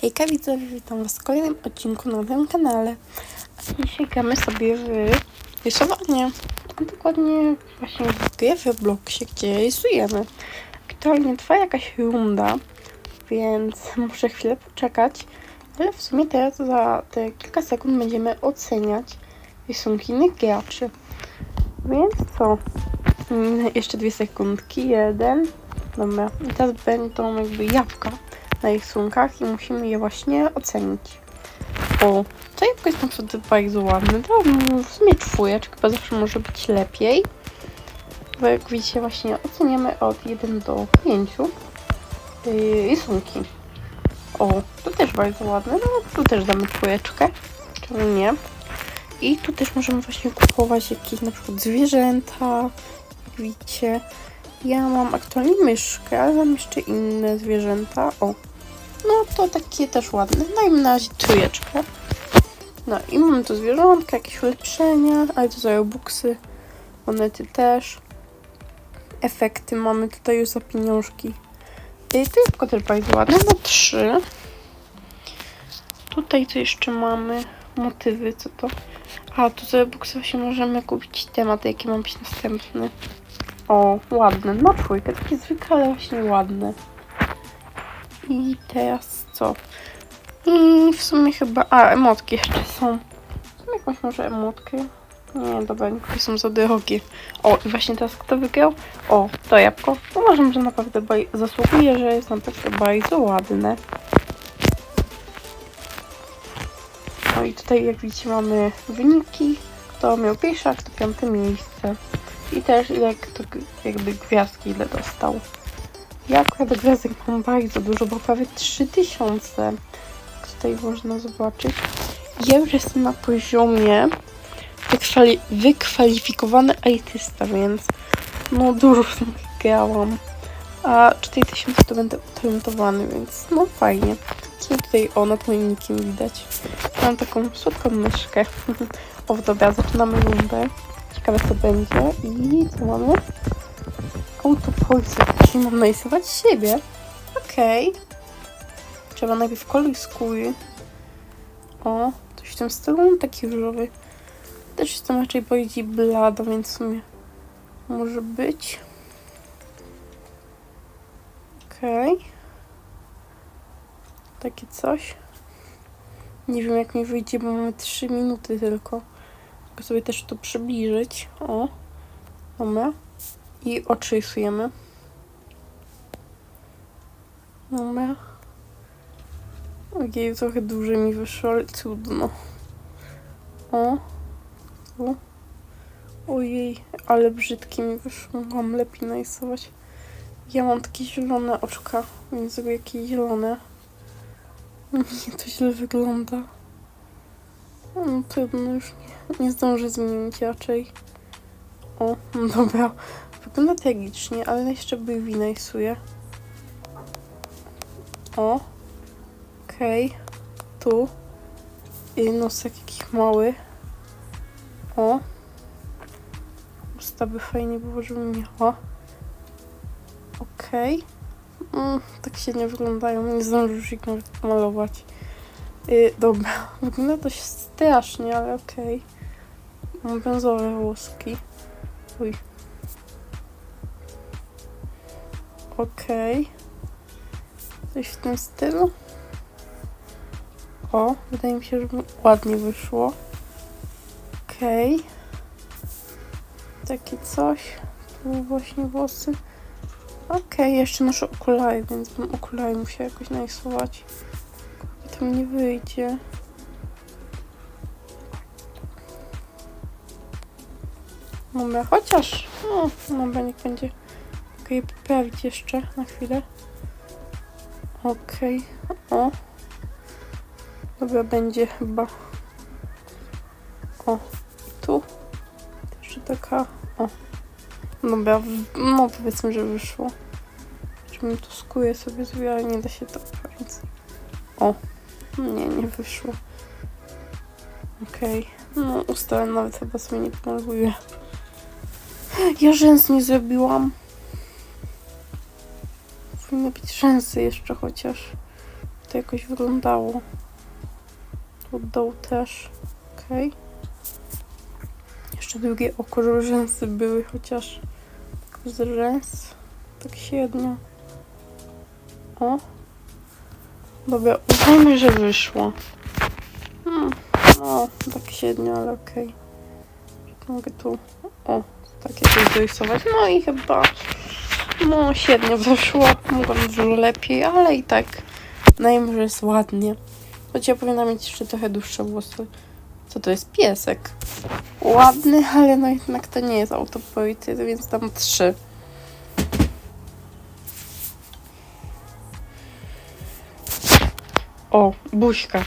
Hejka widzowie, witam was w kolejnym odcinku na tym kanale. A dzisiaj gramy sobie w rysowanie. Dokładnie właśnie w grę w Robloxie, gdzie rysujemy. Aktualnie trwa jakaś runda, więc muszę chwilę poczekać. Ale w sumie teraz za te kilka sekund będziemy oceniać rysunki innych graczy. Więc co? Mm, Jeszcze dwie sekundki. Jeden. Dobra. I teraz będą jakby jabłka na rysunkach i musimy je właśnie ocenić. O, to jabłko jest naprawdę bardzo ładne. To mm, w sumie czwóreczka, bo zawsze może być lepiej. Bo jak widzicie właśnie oceniamy od 1 do 5 yy, rysunki. O, to też bardzo ładne. No, tu też damy czwóreczkę. Czemu nie? I tu też możemy właśnie kupować jakieś na przykład zwierzęta. Jak widzicie. Ja mam aktualnie myszkę, ale mam jeszcze inne zwierzęta. O, no to takie też ładne. Dajmy na razie trójeczkę. No i mamy tu zwierzątka, jakieś ulepszenia, ale to za buksy, monety też. Efekty mamy tutaj już za pieniążki. I to jabłko też bardzo ładne, no trzy. Tutaj co jeszcze mamy? Motywy, co to? A, tu za buksy właśnie możemy kupić temat, jaki ma być następny. O, ładne, na czwórkę, takie zwykłe, ale właśnie ładne. I teraz co? I w sumie chyba... A, emotki jeszcze są. W sumie jakąś może emotkę? Nie, dobra, niektóre są za drogie. O, i właśnie teraz kto wygrał? O, to jabłko. Uważam, że naprawdę zasługuje, że jest naprawdę bardzo ładne. No i tutaj jak widzicie mamy wyniki. Kto miał pierwsze, a kto piąte miejsce. I też ile kto jakby gwiazdki ile dostał. Ja akurat gwiazdek mam bardzo dużo, bo prawie 3000. Jak tutaj można zobaczyć. Ja już jestem na poziomie wykwali- wykwalifikowany artysta, więc no dużo w tym grałam. A 4000 to będę utalentowany, więc no fajnie. Co tutaj o nad moim nikiem widać. Mam taką słodką myszkę. o, dobra, zaczynamy rundę. Ciekawe co będzie. I co mamy? Autopolsy. Czyli mam narysować siebie. Okej. Trzeba najpierw kolor skóry. O, coś w tym stylu. Taki różowy. Też jestem raczej bardziej blada, więc w sumie może być. Okej. Takie coś. Nie wiem jak mi wyjdzie, bo mamy 3 minuty tylko. Mogę sobie też tu przybliżyć. O. Dobra. I oczy rysujemy. Dobra. Ojej, trochę dłużej mi wyszło, ale trudno. O. Tu. Ojej, ale brzydkie mi wyszło. Mam lepiej narysować. Ja mam takie zielone oczka, więc zrobię jakieś zielone. Nie, to źle wygląda. No, trudno, już nie, nie zdążę zmienić raczej. O, dobra. Wygląda tragicznie, ale jeszcze brwi narysuję. O. Okej. Tu. I nosek jakiś mały. O. Usta by fajnie było, żeby miała. Okej. Mm, tak się nie wyglądają. Nie zdążę już ich nawet pomalować. Yy, dobra. Wygląda dość strasznie, ale okej. Mam brązowe włoski. Uj. Okej. Coś w tym stylu. O, wydaje mi się, że ładnie wyszło. Okej. Takie coś. Tu właśnie włosy. Okej, jeszcze noszę okulary, więc bym okulary musiała jakoś narysować. To mi nie wyjdzie. Dobra, chociaż... No, dobra, niech będzie. Mogę je poprawić jeszcze na chwilę. Okej. O. Dobra, będzie chyba. O. Tu. Jeszcze taka. O. Dobra, no powiedzmy, że wyszło. Żebym tu skórę sobie zrobiła, ale nie da się to więc. O. Nie, nie wyszło. Okej. No, usta nawet chyba sobie nie pomaluję. Ja rzęs nie zrobiłam. Powinny być rzęsy jeszcze chociaż. to jakoś wyglądało. Od dołu też. Okej. Jeszcze drugie oko, żeby rzęsy były, chociaż tak z rzęs. Tak średnio. O. Dobra, uznajmy, że wyszło. Hmm. No, tak średnio, ale okej. Mogę tu, o, takie coś dorysować. No i chyba, no średnio wyszło. Mogłam dużo lepiej, ale i tak że jest ładnie. Choć ja powinna mieć jeszcze trochę dłuższe włosy. Co to jest? Piesek. Ładny, ale no jednak to nie jest autopoety, więc dam trzy. O, buźka.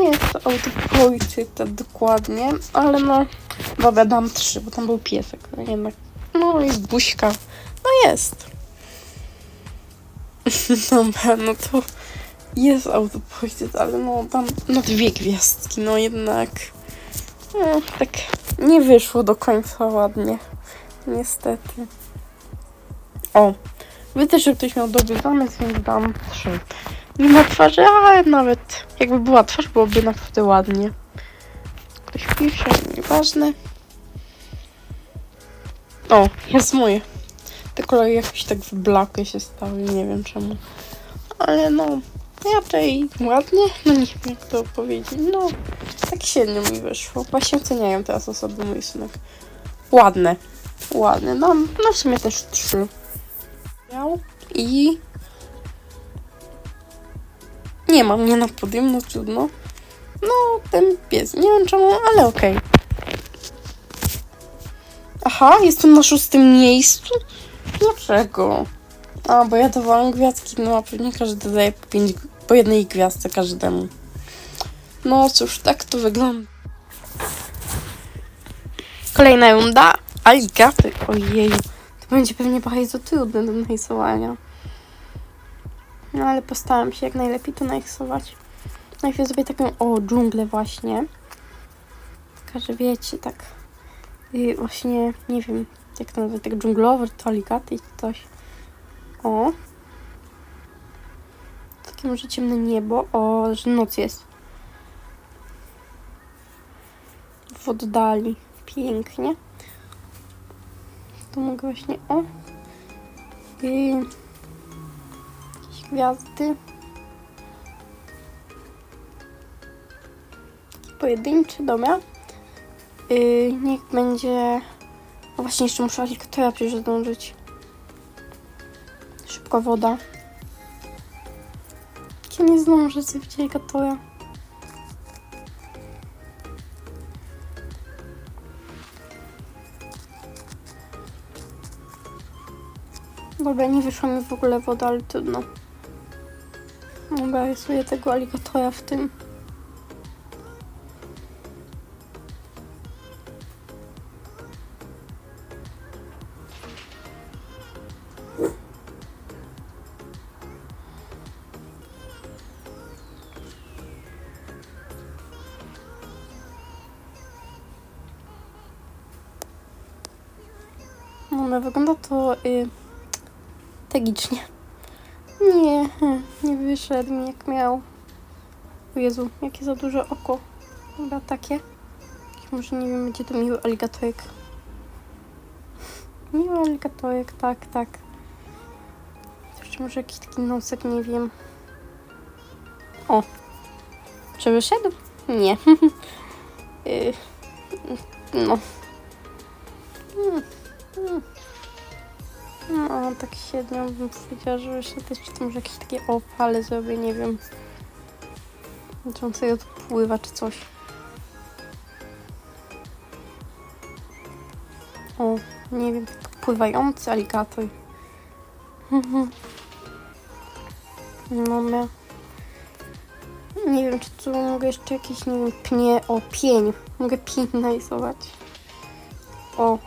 Nie jest to autopoetyta dokładnie, ale no, dobra, dam trzy, bo tam był piesek, no jednak. No i buźka. No jest. Dobra, no to jest autopoetyt, ale no dam no dwie gwiazdki, no jednak. No, tak nie wyszło do końca ładnie. Niestety. O, widzę, że ktoś miał dobry zamysł, więc dam trzy. Nie ma twarzy, ale nawet jakby była twarz, byłoby naprawdę ładnie. Ktoś pisze, nieważne. O, jest moje. Te kolory jakoś tak w blaku się stały, nie wiem czemu. Ale no, raczej ładnie, no nie wiem jak to powiedzieć. No, tak średnio mi wyszło. Właśnie oceniają teraz osoby mój synek. Ładne. Ładne. No, no w sumie też trzy. I nie ma mnie na podium, no trudno. No, ten pies. Nie wiem czemu, ale okej. Aha, jestem na szóstym miejscu? Dlaczego? A, bo ja dawałam gwiazdki, no a pewnie każdy daje po, pięć, po jednej gwiazdce każdemu. No cóż, tak to wygląda. Kolejna runda. Aligaty. Ojej. To będzie pewnie bardzo trudne do narysowania. No ale postaram się jak najlepiej to narysować. Najpierw zrobię taką, o, dżunglę właśnie. Taka, że wiecie, tak yy, właśnie, nie wiem, jak nazwać, tak dżunglowy, to aligaty czy coś. O. Takie może ciemne niebo. O, że noc jest. W oddali. Pięknie. Tu mogę właśnie, o. Yy gwiazdy. Pojedynczy, dobra. Yy, niech będzie... No właśnie, jeszcze muszę helikoptera przecież zdążyć. Szybko woda. Ja nie zdążę zrobić helikoptera. Dobra, nie wyszła mi w ogóle woda, ale trudno. Dobra, rysuję tego aligatora w tym. No, wygląda to y, tragicznie. Nie, nie wyszedł mi jak miał. O Jezu, jakie za duże oko. Chyba takie. Może nie wiem, będzie to miły aligatorek. Miły aligatorek, tak, tak. Jeszcze może jakiś taki nosek, nie wiem. O. Czy wyszedł? Nie. Y, no. Hmm. No, tak średnio bym powiedziała, że jeszcze też czy to może jakieś takie opale zrobię, nie wiem. Sobie odpływa, czy coś. O, nie wiem, tak pływający aligator. No, ja... Nie wiem, czy tu mogę jeszcze jakieś, nie wiem, pnie... O, pień. Mogę pień narysować. O,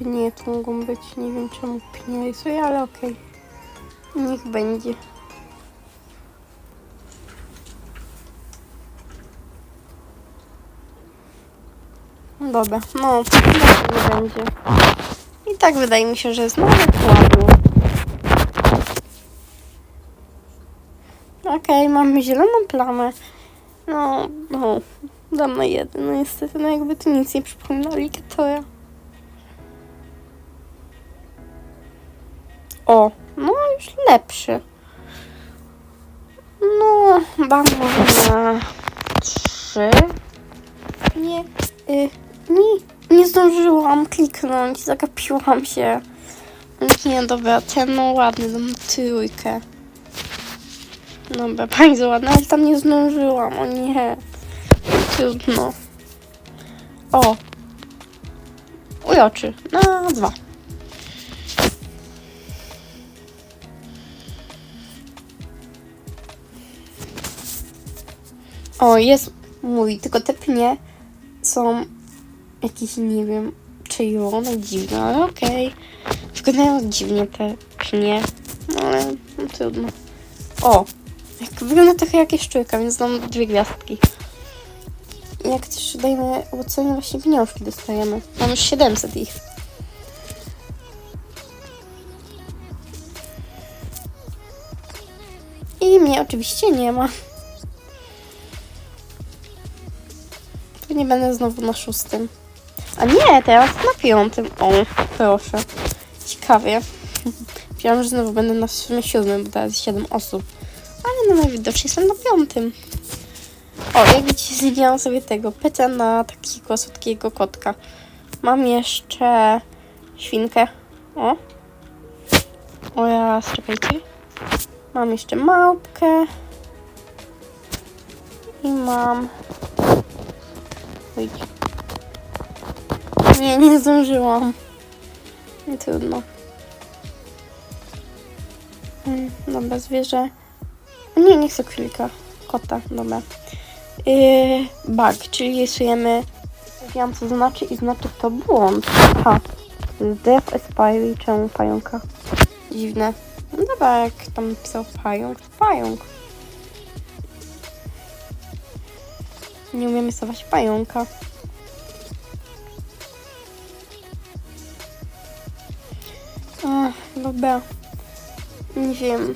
pnie tu mogą być. Nie wiem czemu pnie rysuję, ale okej. Okay. Niech będzie. Dobra, no, tak nie będzie. I tak wydaje mi się, że jest nawet ładnie. Okej, mamy zieloną plamę. No, no, dam na jeden. No niestety, no jakby tu nic nie przypomina Alligatora. O, no już lepszy. No, dam może na trzy. Nie, y, nie, nie zdążyłam kliknąć, zagapiłam się. Nie, dobra, ten no ładny, dam trójkę. Dobra, bardzo ładny, ale tam nie zdążyłam, o nie. Trudno. O. Ujoczy, na dwa. O, jest mój, tylko te pnie są jakieś, nie wiem, czyjone, dziwne, ale okej. Wyglądają dziwnie te pnie, no ale no, trudno. O, jak wygląda trochę jak jaszczurka, więc dam dwie gwiazdki. Jak też dajemy w ocenie właśnie pieniążki dostajemy. Mam już 700 ich. I mnie oczywiście nie ma. Nie będę znowu na szóstym. A nie, teraz na piątym. O, proszę. Ciekawie. Myślałam, że znowu będę na siódmym, bo teraz jest 7 osób. Ale no najwidoczniej jestem na piątym. O, jak widzicie, zmieniłam sobie tego peta na takiego słodkiego kotka. Mam jeszcze świnkę. O. O ja, czekajcie. Mam jeszcze małpkę. I mam... Oj. Nie, nie zdążyłam. Nie trudno. Mm, Dobra, zwierzę. Nie, nie chcę królika. Kota, dobra. Yy, bug, czyli rysujemy. Wiem co znaczy i znaczy to błąd. Aha. Death Aspire, czemu pająka? Dziwne. No dobra, jak tam pisał pająk, pająk. Nie umiem rysować pająka. Ach, dobra. Nie wiem.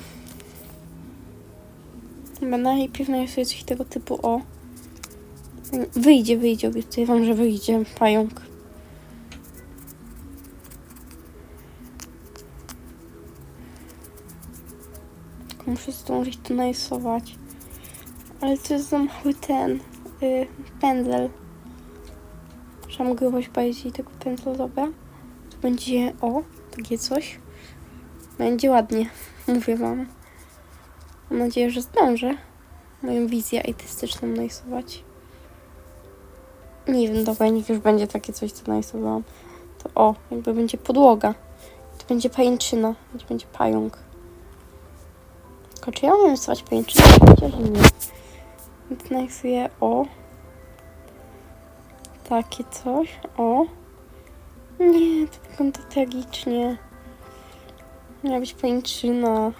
Chyba najpierw narysuję coś tego typu o. Wyjdzie, wyjdzie, obiecuję wam, że wyjdzie pająk. Muszę zdążyć to narysować. Ale to jest za mały ten y, pędzel. Trzeba grubość bardziej tego pędzla, dobra. To będzie, o, takie coś. Będzie ładnie, mówię wam. Mam nadzieję, że zdążę moją wizję artystyczną narysować. Nie wiem, dobra, niech już będzie takie coś, co narysowałam. To o, jakby będzie podłoga. To będzie pajęczyna, będzie pająk. Tylko czy ja umiem rysować pajęczynę? Chociaż nie. Więc o. Takie coś, o. Nie, to wygląda tragicznie. Miała być pajęczyna.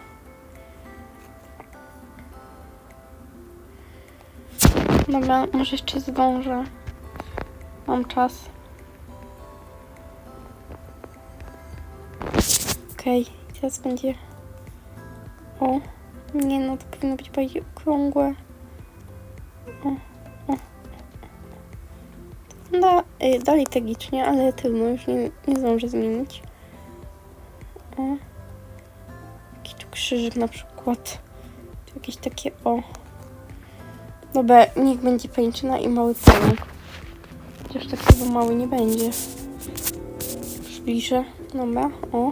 Dobra, może jeszcze zdążę. Mam czas. Okej, teraz będzie... O, nie no, to powinno być bardziej okrągłe. Dalej tragicznie, ale trudno, już nie, nie zdążę zmienić. O. Jakiś tu krzyżyk na przykład. Tu jakieś takie o. Dobra, niech będzie pajęczyna i mały pająk. Chociaż tak chyba mały nie będzie. Przybliżę. Dobra, o.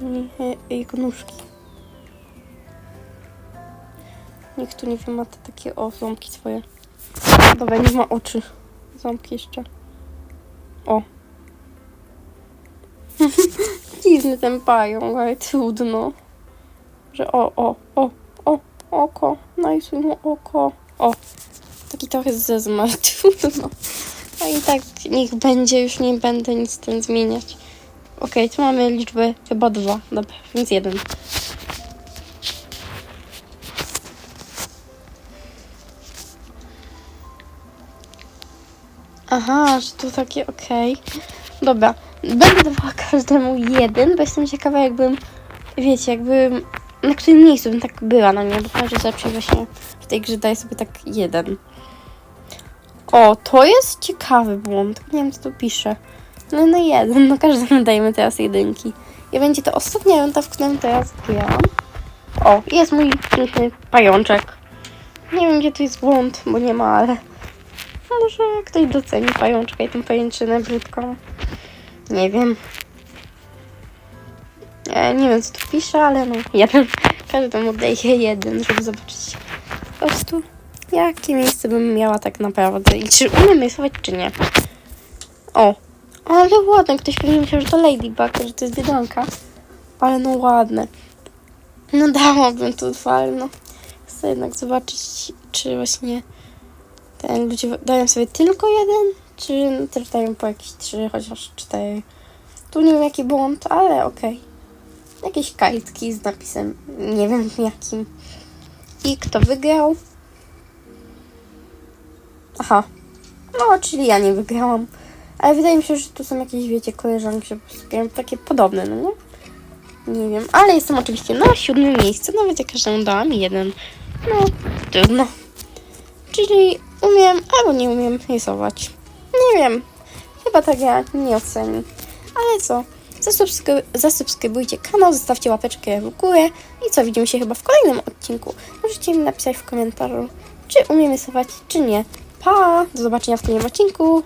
I e, jego nóżki. Niech tu nie wiem, ma te takie o, ząbki swoje. Dobra, nie ma oczy. Ząbki jeszcze. O. Dziwny ten pająk, ale trudno. Że o, o, o, o, oko. Narysuj mu oko. O. Taki trochę zezmar. Trudno. A i tak niech będzie, już nie będę nic z tym zmieniać. Okej, tu mamy liczbę chyba dwa. Dobra, więc jeden. Aha, że to takie okej. Dobra, będę dawała każdemu jeden, bo jestem ciekawa jakbym, wiecie, jakbym na którym miejscu bym tak była, no nie, bo każdy zawsze właśnie w tej grze daje sobie tak jeden. O, to jest ciekawy błąd. Nie wiem, co tu pisze. No, no jeden, no każdemu dajemy teraz jedynki. I będzie to ostatnia runda, w którym teraz gram. O, jest mój piękny pajączek. Nie wiem, gdzie tu jest błąd, bo nie ma, ale może ktoś doceni pajączka i tę pajęczynę brzydką. Nie wiem. E, nie wiem, co tu pisze, ale no, jeden. Każdemu daje jeden, żeby zobaczyć po prostu, jakie miejsce bym miała tak naprawdę i czy umiem rysować, czy nie. O, ale ładne. Ktoś pewnie myślał, że to Ladybug, że to jest biedronka. Ale no ładne. No dałabym tu ale no. Chcę jednak zobaczyć, czy właśnie ten ludzie dają sobie tylko jeden, czy też dają po jakieś trzy, chociaż cztery. Tu nie wiem jaki błąd, ale okej. Jakieś kajtki z napisem, nie wiem jakim. I kto wygrał? Aha. No, czyli ja nie wygrałam. Ale wydaje mi się, że tu są jakieś, wiecie, koleżanki, że po takie podobne, no nie? Nie wiem, ale jestem oczywiście na siódmym miejscu, nawet jak każdemu dałam jeden. No, trudno. Czyli umiem albo nie umiem rysować. Nie wiem. Chyba tak ja nie oceni. Ale co? Zasubskry- zasubskrybujcie kanał, zostawcie łapeczkę w górę i co, widzimy się chyba w kolejnym odcinku. Możecie mi napisać w komentarzu, czy umiem rysować, czy nie. Pa! Do zobaczenia w kolejnym odcinku.